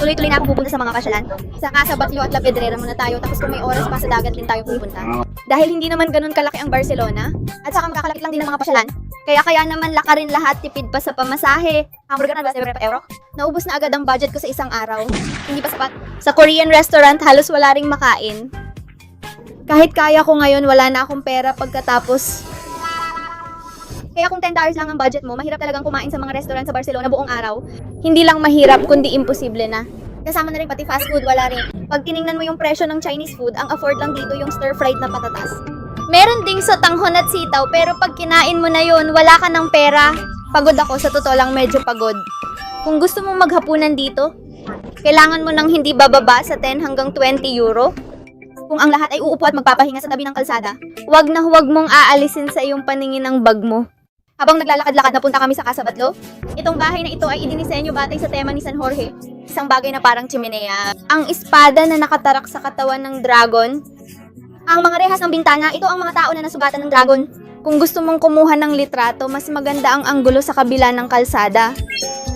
Tuloy-tuloy na ako pupunta sa mga pasyalan. Sa Casa Batlló at La Pedrera muna tayo. Tapos kung may oras pa sa dagat din tayo pupunta. Dahil hindi naman ganun kalaki ang Barcelona. At saka makakalapit lang din ang mga pasyalan. Kaya kaya naman laka rin lahat, tipid pa sa pamasahe. Hamburger na 2 euro. Naubos na agad ang budget ko sa isang araw. Hindi pa sapat. Sa Korean restaurant, halos wala ring makain. Kahit kaya ko ngayon, wala na akong pera pagkatapos kaya kung $10 lang ang budget mo, mahirap talagang kumain sa mga restaurant sa Barcelona buong araw. Hindi lang mahirap, kundi imposible na. Kasama na rin pati fast food, wala rin. Pag tiningnan mo yung presyo ng Chinese food, ang afford lang dito yung stir-fried na patatas. Meron ding sa tanghon at sitaw, pero pag kinain mo na yun, wala ka ng pera. Pagod ako, sa totoo lang medyo pagod. Kung gusto mong maghapunan dito, kailangan mo nang hindi bababa sa 10 hanggang 20 euro. Kung ang lahat ay uupo at magpapahinga sa tabi ng kalsada, huwag na huwag mong aalisin sa iyong paningin ang bag mo. Habang naglalakad-lakad napunta kami sa Casa Batlló, itong bahay na ito ay idinisenyo batay sa tema ni San Jorge, isang bagay na parang chimenea. Ang espada na nakatarak sa katawan ng dragon, ang mga rehas ng bintana, ito ang mga tao na nasugatan ng dragon. Kung gusto mong kumuha ng litrato, mas maganda ang anggulo sa kabila ng kalsada.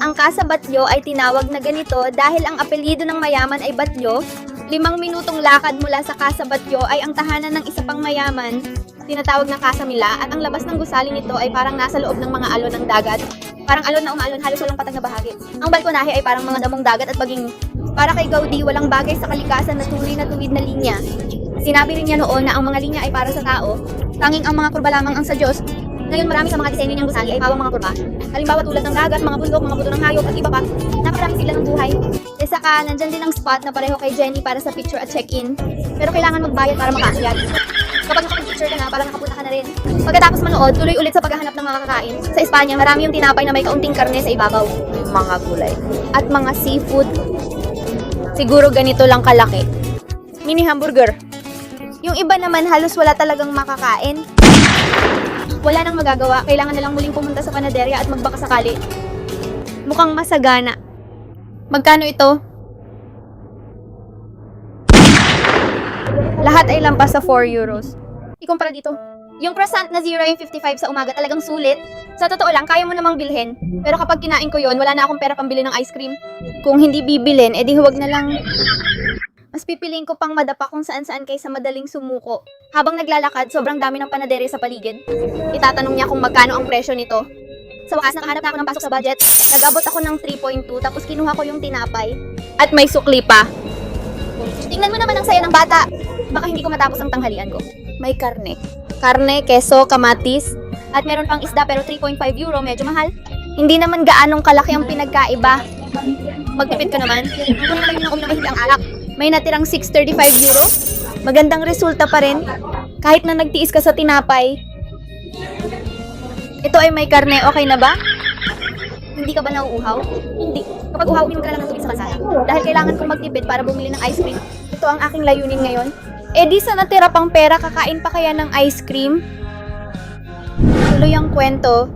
Ang Casa Batlló ay tinawag na ganito dahil ang apelyido ng mayaman ay Batlló. Limang minutong lakad mula sa Casa Batlló ay ang tahanan ng isa pang mayaman, tinatawag na Casa Mila, at ang labas ng gusali nito ay parang nasa loob ng mga alon ng dagat. Parang alon na umaalon, halos walang patag na bahagi. Ang balkonahe ay parang mga damong dagat at baging para kay Gaudi, walang bagay sa kalikasan na tunay na tuwid na linya. Sinabi rin niya noon na ang mga linya ay para sa tao, tanging ang mga kurba lamang ang sa Diyos. Ngayon marami sa mga disenyo niyang gusali ay pawang mga kurba. Halimbawa tulad ng dagat, mga bundok, mga buto ng hayop at iba pa. Napakarami sila ng buhay. E saka, nandyan din ang spot na pareho kay Jenny para sa picture at check-in. Pero kailangan magbayad para makaakyat. Kapag nakapag-picture ka na, parang nakapunta ka na rin. Pagkatapos manood, tuloy ulit sa paghahanap ng mga kakain. Sa Espanya, marami yung tinapay na may kaunting karne sa ibabaw. Mga gulay. At mga seafood. Siguro ganito lang kalaki. Mini hamburger. Yung iba naman halos wala talagang makakain. Wala nang magagawa, kailangan na lang muling pumunta sa panaderya at magbaka sakali. Mukhang masagana. Magkano ito? Lahat ay lampas sa 4 euros. Ikumpara dito. Yung croissant na 0 yung 55 sa umaga talagang sulit. Sa totoo lang, kaya mo namang bilhin. Pero kapag kinain ko yon, wala na akong pera pambili ng ice cream. Kung hindi bibilin, edi huwag na lang mas pipiliin ko pang madapa kung saan-saan kaysa madaling sumuko. Habang naglalakad, sobrang dami ng panadere sa paligid. Itatanong niya kung magkano ang presyo nito. Sa wakas, nakahanap na ako ng pasok sa budget. Nag-abot ako ng 3.2 tapos kinuha ko yung tinapay. At may sukli pa. Tingnan mo naman ang saya ng bata. Baka hindi ko matapos ang tanghalian ko. May karne. Karne, keso, kamatis. At meron pang isda pero 3.5 euro, medyo mahal. Hindi naman gaanong kalaki ang pinagkaiba. Magtipid ka naman. Kung naman yung hindi ang alak. May natirang 635 euro. Magandang resulta pa rin. Kahit na nagtiis ka sa tinapay. Ito ay may karne, okay na ba? Hindi ka ba nauuhaw? Hindi. Kapag uhaw, uminom ka lang ng tubig sa kalsada. Dahil kailangan kong magtipid para bumili ng ice cream. Ito ang aking layunin ngayon. Eh di sa natira pang pera, kakain pa kaya ng ice cream? Tuloy ang kwento.